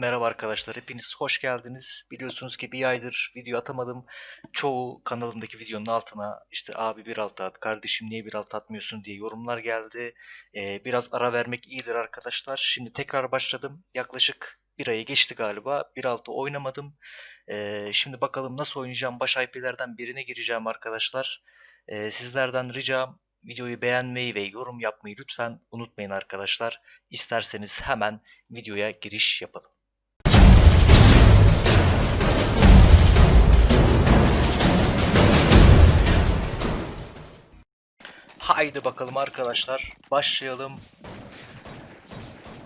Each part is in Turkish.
Merhaba arkadaşlar, hepiniz hoş geldiniz. Biliyorsunuz ki bir aydır video atamadım. Çoğu kanalımdaki videonun altına işte abi bir alt at, kardeşim niye bir alt atmıyorsun diye yorumlar geldi. Ee, biraz ara vermek iyidir arkadaşlar. Şimdi tekrar başladım. Yaklaşık bir ayı geçti galiba. Bir altı oynamadım. Ee, şimdi bakalım nasıl oynayacağım. Baş IP'lerden birine gireceğim arkadaşlar. Ee, sizlerden ricam videoyu beğenmeyi ve yorum yapmayı lütfen unutmayın arkadaşlar. İsterseniz hemen videoya giriş yapalım. Haydi bakalım arkadaşlar. Başlayalım.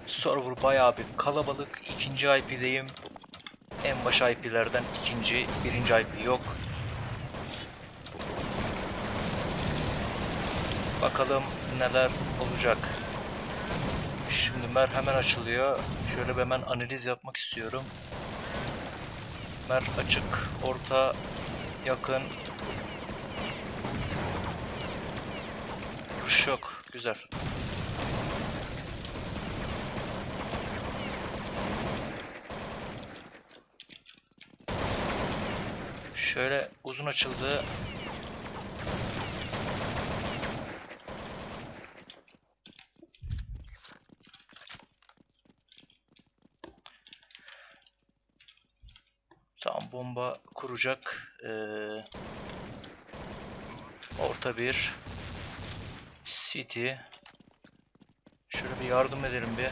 Server bayağı bir kalabalık. İkinci IP'deyim. En baş IP'lerden ikinci. Birinci IP yok. Bakalım neler olacak. Şimdi mer hemen açılıyor. Şöyle bir hemen analiz yapmak istiyorum. Mer açık, orta, yakın. Kuş yok. Güzel. Şöyle uzun açıldı. Tam bomba kuracak. Ee, orta bir. City. Şöyle bir yardım edelim bir.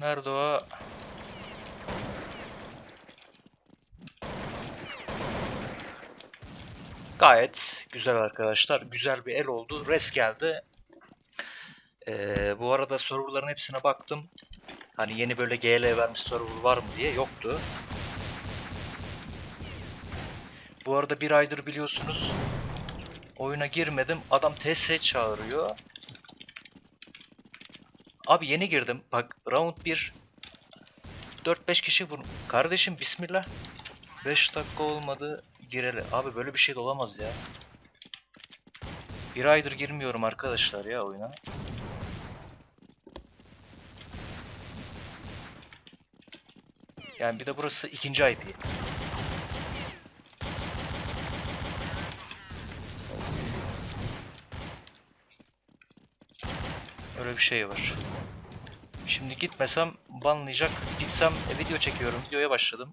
Nerede o? Gayet güzel arkadaşlar. Güzel bir el oldu. Res geldi. Ee, bu arada serverların hepsine baktım. Hani yeni böyle GL vermiş server var mı diye yoktu. Bu arada bir aydır biliyorsunuz oyuna girmedim. Adam TS çağırıyor. Abi yeni girdim. Bak round 1 4-5 kişi vur. Kardeşim bismillah. 5 dakika olmadı gireli. Abi böyle bir şey de olamaz ya. Bir aydır girmiyorum arkadaşlar ya oyuna. Yani bir de burası ikinci IP. Öyle bir şey var. Şimdi gitmesem banlayacak. Gitsem e, video çekiyorum. Videoya başladım.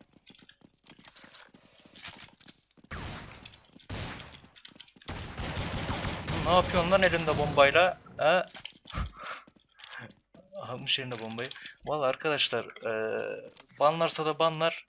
Ne yapıyorsun lan elinde bombayla? Ha? Almış eline bombayı. Valla arkadaşlar eee banlarsa da banlar.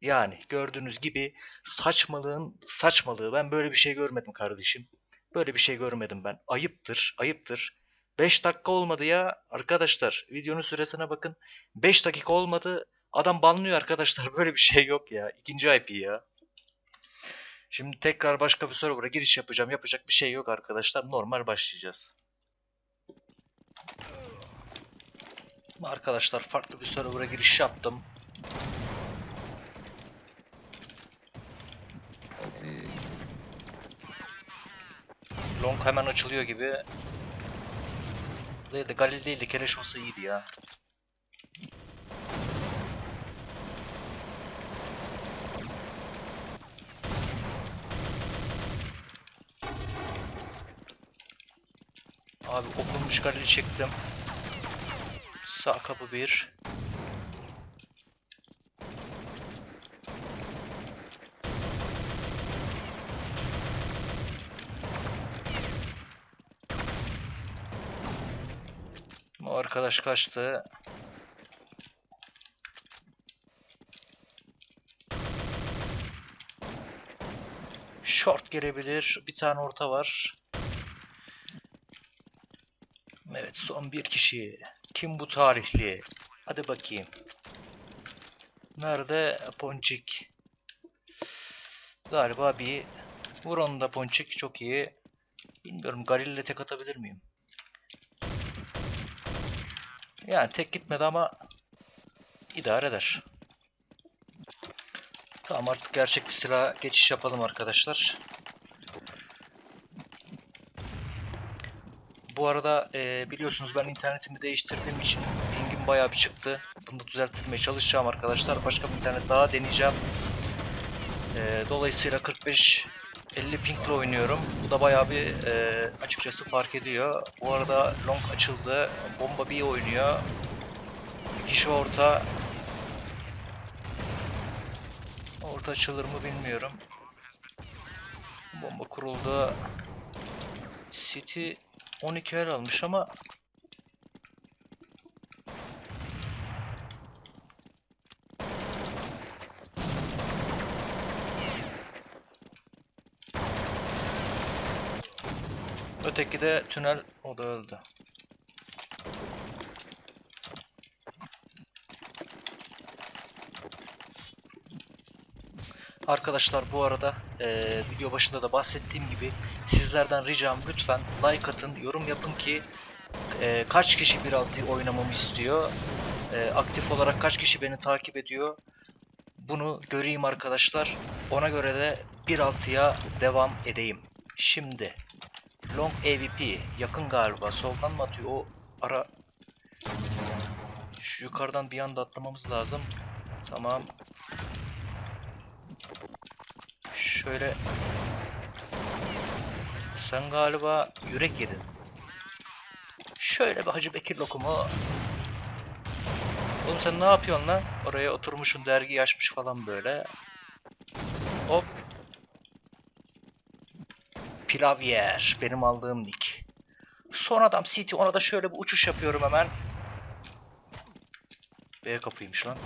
Yani gördüğünüz gibi saçmalığın saçmalığı. Ben böyle bir şey görmedim kardeşim. Böyle bir şey görmedim ben. Ayıptır, ayıptır. 5 dakika olmadı ya arkadaşlar. Videonun süresine bakın. 5 dakika olmadı. Adam banlıyor arkadaşlar. Böyle bir şey yok ya. İkinci IP ya. Şimdi tekrar başka bir server'a giriş yapacağım. Yapacak bir şey yok arkadaşlar. Normal başlayacağız. Arkadaşlar farklı bir server'a giriş yaptım. Long hemen açılıyor gibi. Değil de Galil değil de Keleş olsa iyiydi ya. Abi okunmuş Galil'i çektim. Sağ kapı bir. Bu arkadaş kaçtı. Short gelebilir. Bir tane orta var. Evet son bir kişi. Kim bu tarihli? Hadi bakayım. Nerede Ponçik? Galiba bir vur onu da Ponçik çok iyi. Bilmiyorum Galil ile tek atabilir miyim? Yani tek gitmedi ama idare eder. Tamam artık gerçek bir silaha geçiş yapalım arkadaşlar. Bu arada eee, biliyorsunuz ben internetimi değiştirdiğim için pingim bayağı bir çıktı. Bunu da düzeltmeye çalışacağım arkadaşlar. Başka bir internet daha deneyeceğim. Eee, dolayısıyla 45 50 pingle oynuyorum. Bu da bayağı bir eee, açıkçası fark ediyor. Bu arada long açıldı. Bomba bir oynuyor. Bir kişi orta. Orta açılır mı bilmiyorum. Bomba kuruldu. City 12 el almış ama Öteki de tünel o da öldü. Arkadaşlar bu arada eee, video başında da bahsettiğim gibi sizlerden ricam lütfen like atın, yorum yapın ki eee, kaç kişi 1.6'yı oynamamı istiyor, eee, aktif olarak kaç kişi beni takip ediyor bunu göreyim arkadaşlar. Ona göre de 1.6'ya devam edeyim. Şimdi Long AVP yakın galiba soldan mı atıyor o ara şu yukarıdan bir anda atlamamız lazım. Tamam. Şöyle sen galiba yürek yedin. Şöyle bir Hacı Bekir lokumu. Oğlum sen ne yapıyorsun lan? Oraya oturmuşsun dergi açmış falan böyle. Hop. Pilav yer. Benim aldığım nick. Son adam City. Ona da şöyle bir uçuş yapıyorum hemen. B kapıymış lan.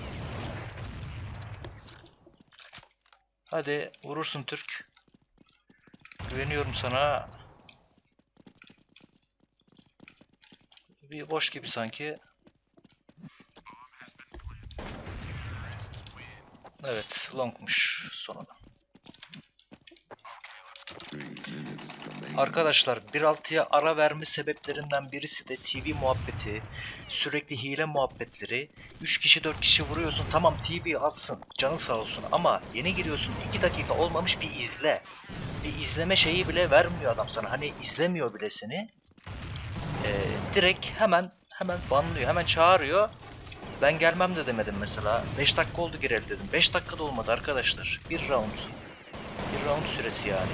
Hadi vurursun Türk. Güveniyorum sana. Bir boş gibi sanki. Evet, longmuş sonunda. Arkadaşlar 1.6'ya ara verme sebeplerinden birisi de TV muhabbeti, sürekli hile muhabbetleri. 3 kişi 4 kişi vuruyorsun tamam TV alsın canı sağ olsun ama yeni giriyorsun 2 dakika olmamış bir izle. Bir izleme şeyi bile vermiyor adam sana hani izlemiyor bile seni. Ee, direkt hemen hemen banlıyor hemen çağırıyor. Ben gelmem de demedim mesela. 5 dakika oldu gireli dedim. 5 dakika da olmadı arkadaşlar. Bir round. Bir round süresi yani.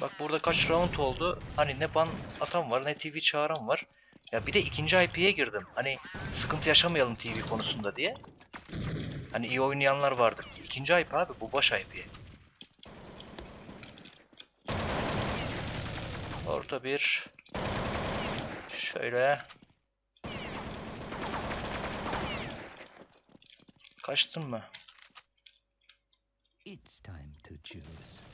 Bak burada kaç round oldu. Hani ne ban atan var ne TV çağıran var. Ya bir de ikinci IP'ye girdim. Hani sıkıntı yaşamayalım TV konusunda diye. Hani iyi oynayanlar vardır. İkinci IP abi bu baş IP. Orta bir. Şöyle. Kaçtın mı? It's time to choose.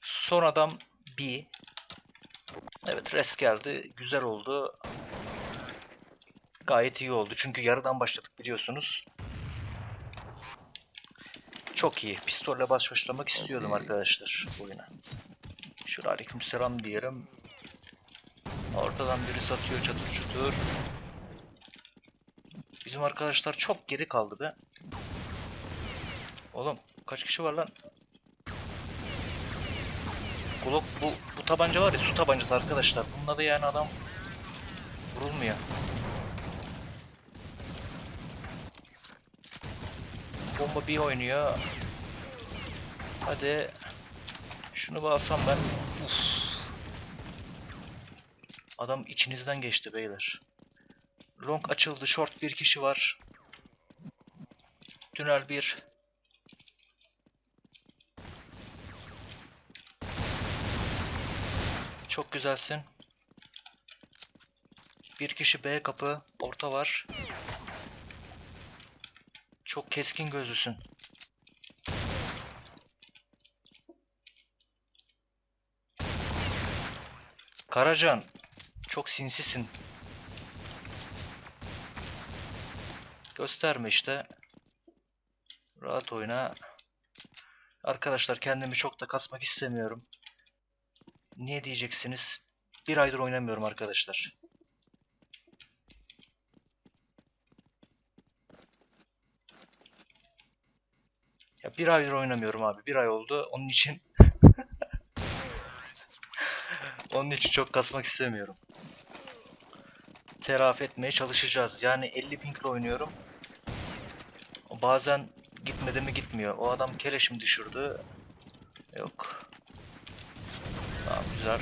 Son adam B. Evet res geldi. Güzel oldu. Gayet iyi oldu. Çünkü yarıdan başladık biliyorsunuz. Çok iyi. Pistolle baş başlamak istiyordum arkadaşlar oyuna. Şuraya aleykümselam diyelim. Ortadan biri satıyor çatır çutur. Bizim arkadaşlar çok geri kaldı be. Oğlum kaç kişi var lan? Glock bu, bu tabanca var ya su tabancası arkadaşlar. Bununla da yani adam vurulmuyor. Bomba bir oynuyor. Hadi. Şunu bağlasam ben. Uf. Adam içinizden geçti beyler. Long açıldı. Short bir kişi var. Tünel bir. Çok güzelsin. Bir kişi B kapı. Orta var. Çok keskin gözlüsün. Karacan. Çok sinsisin. Gösterme işte. Rahat oyna. Arkadaşlar kendimi çok da kasmak istemiyorum. Niye diyeceksiniz? Bir aydır oynamıyorum arkadaşlar. Ya bir aydır oynamıyorum abi. Bir ay oldu. Onun için onun için çok kasmak istemiyorum. Telafi etmeye çalışacağız. Yani 50 pingle oynuyorum. Bazen gitmedi mi gitmiyor. O adam keleşim düşürdü. Yok. Tamam güzel.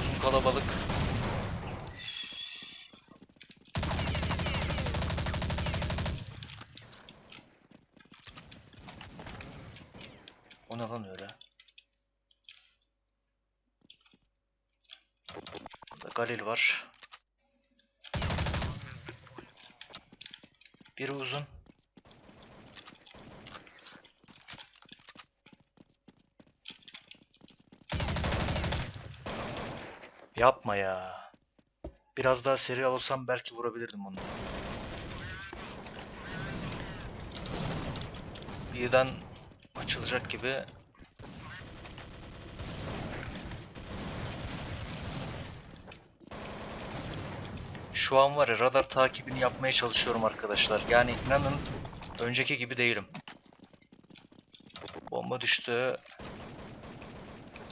Uzun kalabalık. O ne lan öyle? Burada Galil var. Biri uzun. Yapma ya. Biraz daha seri olsam belki vurabilirdim onu. Birden açılacak gibi. Şu an var ya radar takibini yapmaya çalışıyorum arkadaşlar. Yani inanın önceki gibi değilim. Bomba düştü.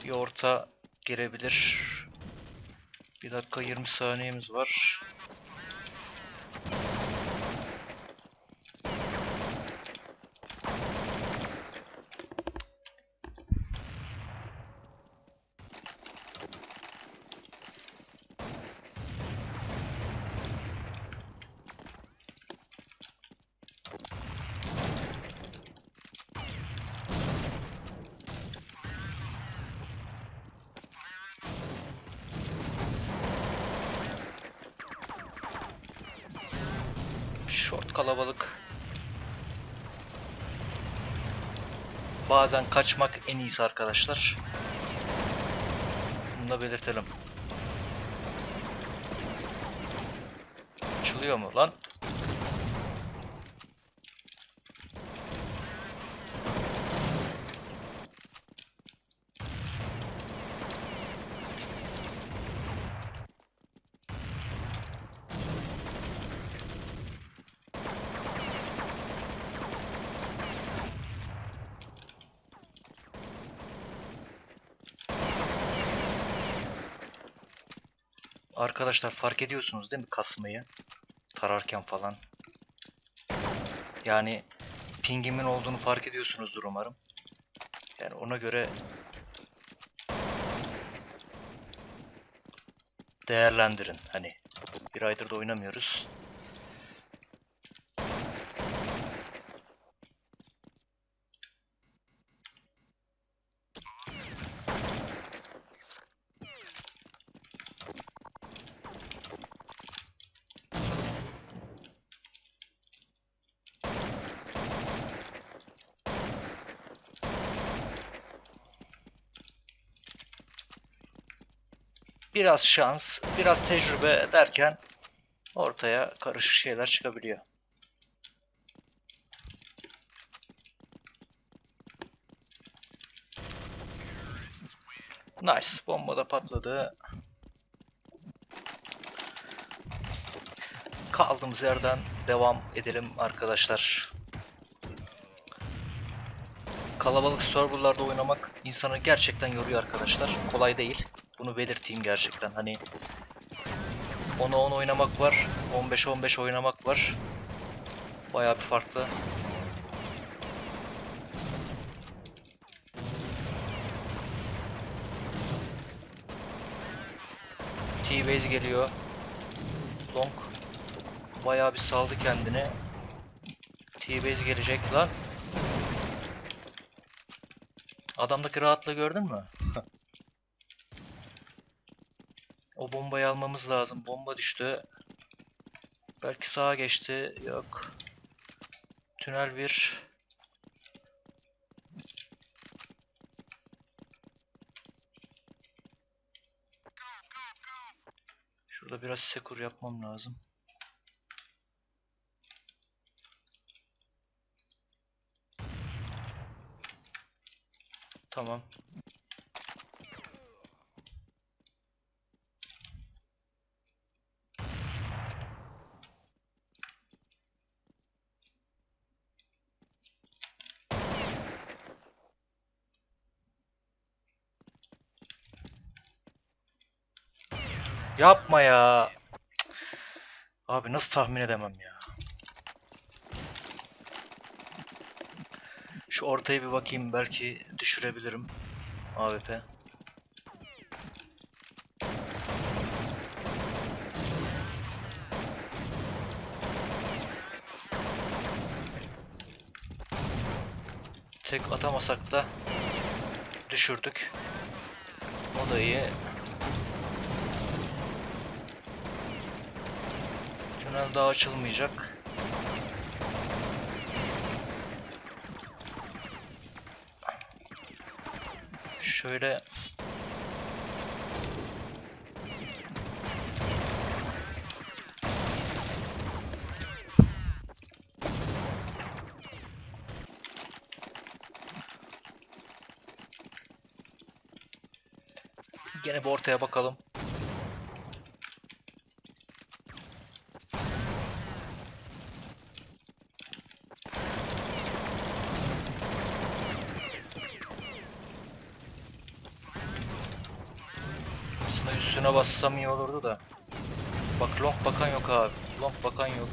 Bir orta gelebilir. Bir dakika 20 saniyemiz var. Short kalabalık. Bazen kaçmak en iyisi arkadaşlar. Bunu da belirtelim. Açılıyor mu lan? Arkadaşlar fark ediyorsunuz değil mi kasmayı? Tararken falan. Yani pingimin olduğunu fark ediyorsunuzdur umarım. Yani ona göre değerlendirin. Hani bir aydır da oynamıyoruz. Biraz şans, biraz tecrübe derken ortaya karışık şeyler çıkabiliyor. Nice. Bomba da patladı. Kaldığımız yerden devam edelim arkadaşlar. Kalabalık serverlarda oynamak insanı gerçekten yoruyor arkadaşlar. Kolay değil. Bunu belirteyim gerçekten. Hani 10'a 10 oynamak var. 15'e 15 oynamak var. Bayağı bir farklı. T-Base geliyor. Long bayağı bir saldı kendini. T-Base gelecek lan. Adamdaki rahatlığı gördün mü? O bombayı almamız lazım. Bomba düştü. Belki sağa geçti. Yok. Tünel bir. Şurada biraz sekur yapmam lazım. Tamam. Yapma ya. Abi nasıl tahmin edemem ya. Şu ortaya bir bakayım belki düşürebilirim. AWP. Tek atamasak da düşürdük. O da iyi. Tünel daha açılmayacak. Şöyle Gene bir ortaya bakalım. Bassam iyi olurdu da. Bak long bakan yok abi. Long bakan yok.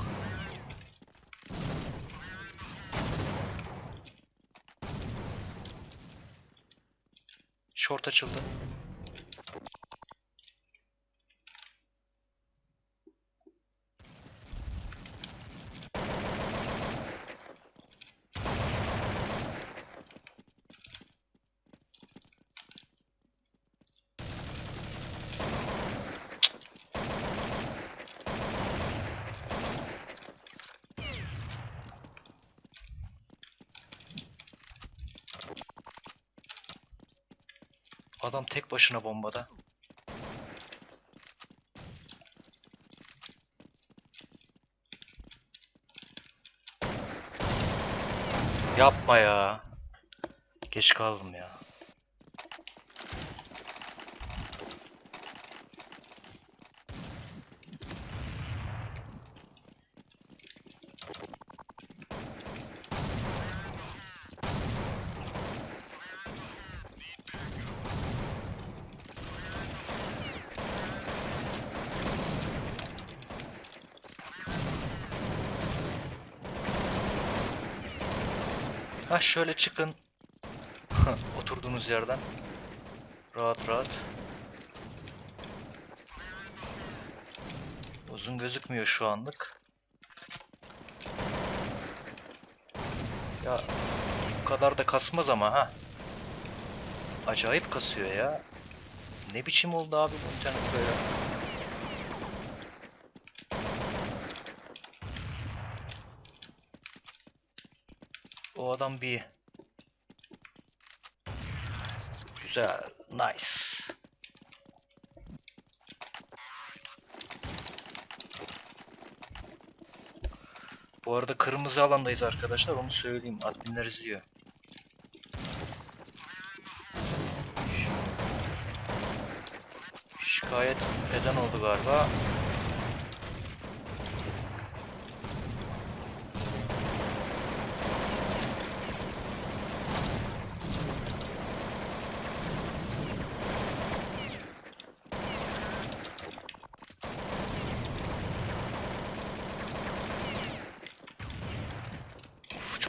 Short açıldı. Adam tek başına bombada. Yapma ya. Geç kaldım ya. Ha şöyle çıkın. Oturduğunuz yerden. Rahat rahat. Uzun gözükmüyor şu anlık. Ya bu kadar da kasmaz ama ha. Acayip kasıyor ya. Ne biçim oldu abi bu internet böyle? Adam bir güzel, nice. Bu arada kırmızı alandayız arkadaşlar, onu söyleyeyim. Adminler izliyor. Şikayet eden oldu galiba.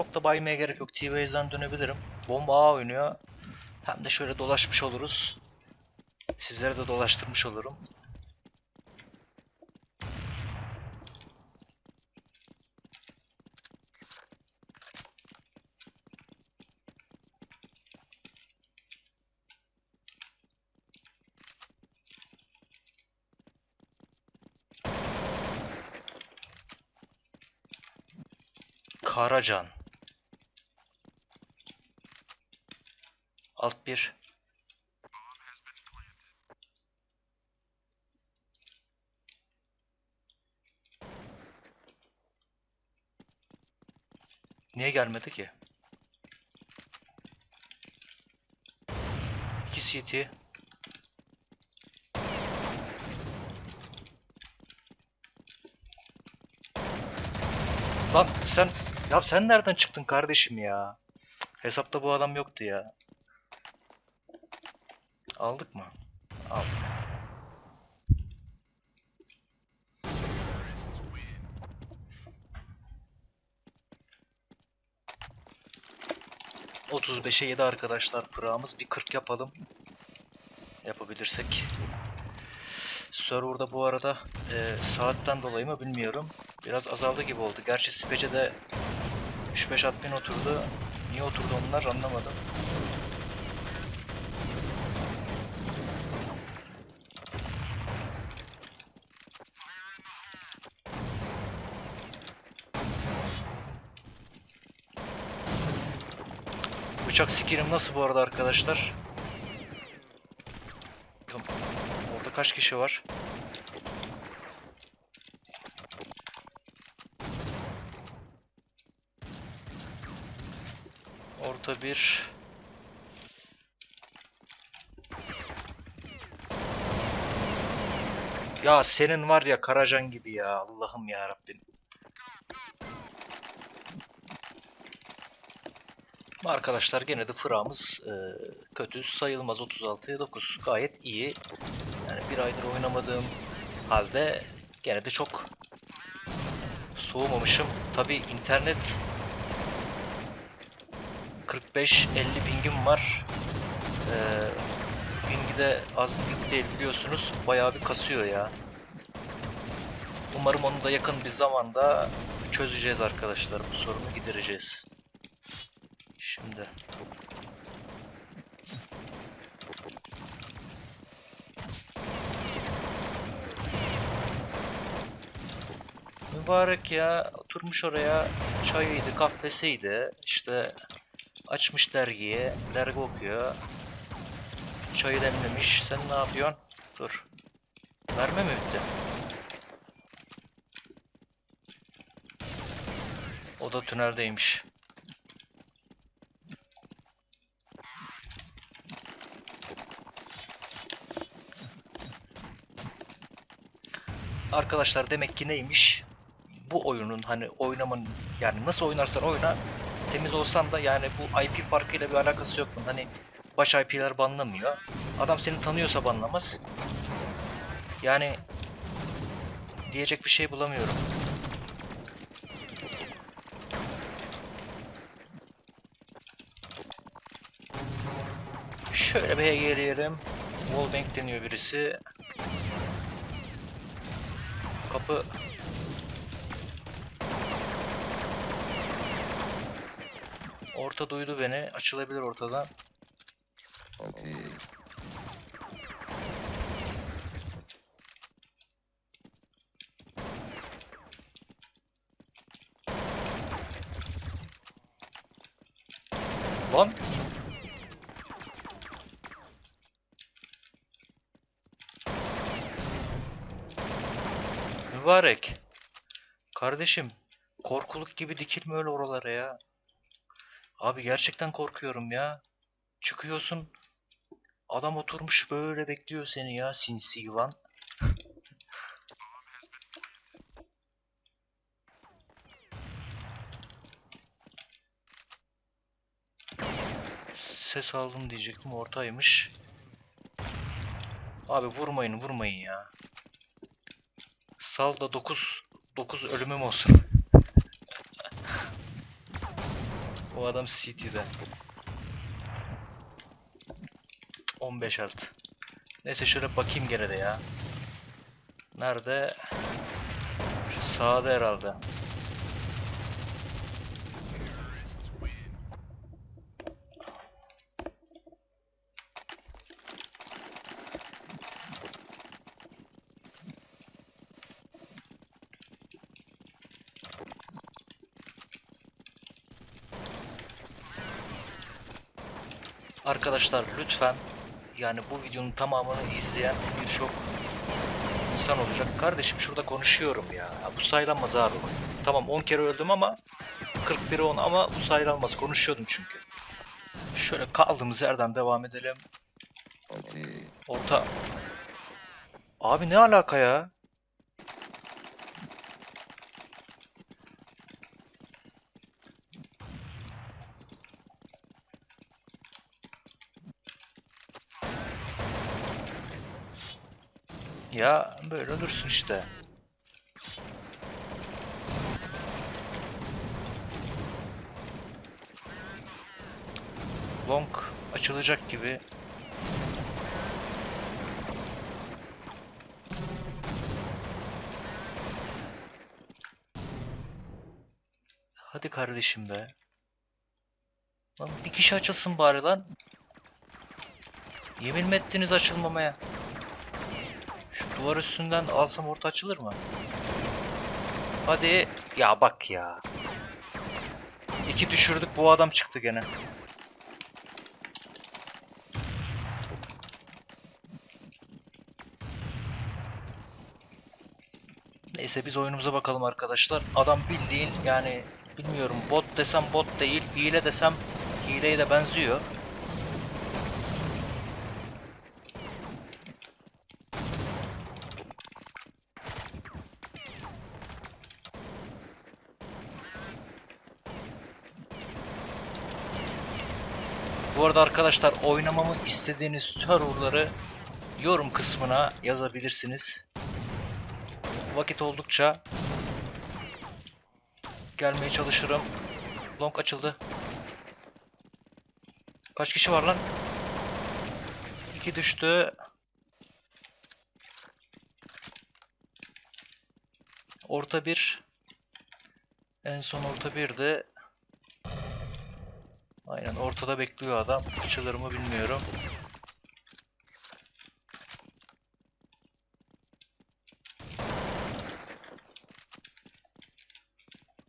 Çok da baymaya gerek yok. T-Base'den dönebilirim. Bomba A oynuyor. Hem de şöyle dolaşmış oluruz. Sizlere de dolaştırmış olurum. Karacan. Alt 1. Niye gelmedi ki? 2 CT. Lan sen ya sen nereden çıktın kardeşim ya? Hesapta bu adam yoktu ya. Aldık mı? Aldık. ...35'e 7 arkadaşlar pırağımız. Bir 40 yapalım. Yapabilirsek. Server'da bu arada e, saatten dolayı mı bilmiyorum. Biraz azaldı gibi oldu. Gerçi Spece'de 3-5 admin oturdu. Niye oturdu onlar anlamadım. Bıçak skillim nasıl bu arada arkadaşlar? Orada kaç kişi var? Orta bir. Ya senin var ya Karacan gibi ya Allah'ım ya Rabbim. Arkadaşlar gene de fırağımız e, kötü sayılmaz 36'ya 9 gayet iyi. Yani bir aydır oynamadığım halde gene de çok soğumamışım. Tabi internet 45-50 pingim var. Ee, pingi de az büyük değil biliyorsunuz. Bayağı bir kasıyor ya. Umarım onu da yakın bir zamanda çözeceğiz arkadaşlar. Bu sorunu gidereceğiz. Şimdi. Mübarek ya. Oturmuş oraya çayıydı kahvesiydi. İşte açmış dergiye dergi okuyor. Çayı demlemiş. Sen ne yapıyorsun? Dur. Verme mi bitti? O da tüneldeymiş. Arkadaşlar demek ki neymiş? Bu oyunun hani oynamanın yani nasıl oynarsan oyna temiz olsan da yani bu IP farkıyla bir alakası yok bunun. Hani baş IP'ler banlamıyor. Adam seni tanıyorsa banlamaz. Yani diyecek bir şey bulamıyorum. Şöyle bir gelelim. Wallbang deniyor birisi. Kapı Orta duydu beni. Açılabilir ortadan. Okay. Lan! Mübarek. Kardeşim, korkuluk gibi dikilme öyle oralara ya. Abi gerçekten korkuyorum ya. Çıkıyorsun, adam oturmuş böyle bekliyor seni ya sinsi yılan. Ses aldım diyecektim ortaymış. Abi vurmayın vurmayın ya. Sal da 9 9 ölümüm olsun. O adam CT'de. 15 alt. Neyse şöyle bakayım gene de ya. Nerede? Sağda herhalde. Arkadaşlar lütfen yani bu videonun tamamını izleyen birçok insan olacak. Kardeşim şurada konuşuyorum ya. Ya Bu saylanmaz abi. Tamam 10 kere öldüm ama 41'e 10 ama bu sayılmaz. Konuşuyordum çünkü. Şöyle kaldığımız yerden devam edelim. Orta. Abi ne alaka ya? Ya böyle olursun işte. Long açılacak gibi. Hadi kardeşim be. Lan bir kişi açılsın bari lan. Yemin mi ettiniz açılmamaya? Duvar üstünden alsam orta açılır mı? Hadi. Ya bak ya. İki düşürdük bu adam çıktı gene. Neyse biz oyunumuza bakalım arkadaşlar. Adam bildiğin yani bilmiyorum bot desem bot değil, hile desem hileye de benziyor. Bu arada arkadaşlar oynamamı istediğiniz serverları yorum kısmına yazabilirsiniz. Vakit oldukça gelmeye çalışırım. Long açıldı. Kaç kişi var lan? İki düştü. Orta bir. En son orta birdi. Aynen ortada bekliyor adam. Açılır mı bilmiyorum.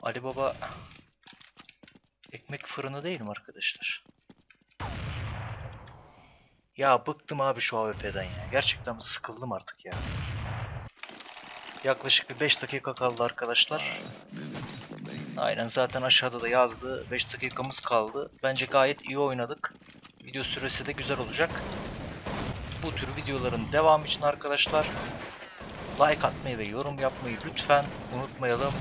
Ali Baba ekmek fırını değil mi arkadaşlar? Ya bıktım abi şu AWP'den ya. Gerçekten sıkıldım artık ya. Yaklaşık bir 5 dakika kaldı arkadaşlar. Aynen zaten aşağıda da yazdı. 5 dakikamız kaldı. Bence gayet iyi oynadık. Video süresi de güzel olacak. Bu tür videoların devamı için arkadaşlar like atmayı ve yorum yapmayı lütfen unutmayalım.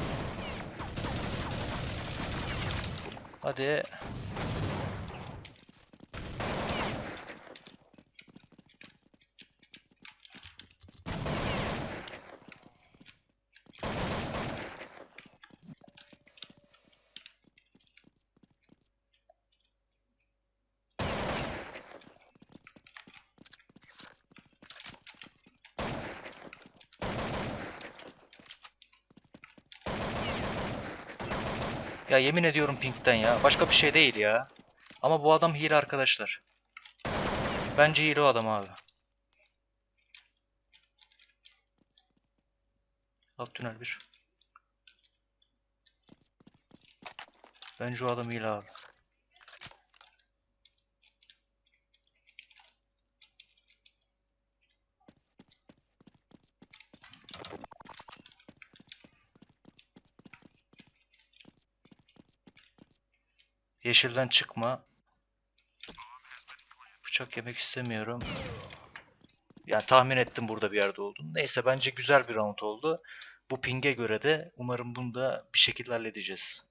Hadi. Ya yemin ediyorum Pink'ten ya. Başka bir şey değil ya. Ama bu adam hile arkadaşlar. Bence hile o adam abi. Alt tünel bir. Bence o adam hile abi. Yeşilden çıkma. Bıçak yemek istemiyorum. Ya tahmin ettim burada bir yerde olduğunu. Neyse bence güzel bir round oldu. Bu ping'e göre de umarım bunu da bir şekilde halledeceğiz.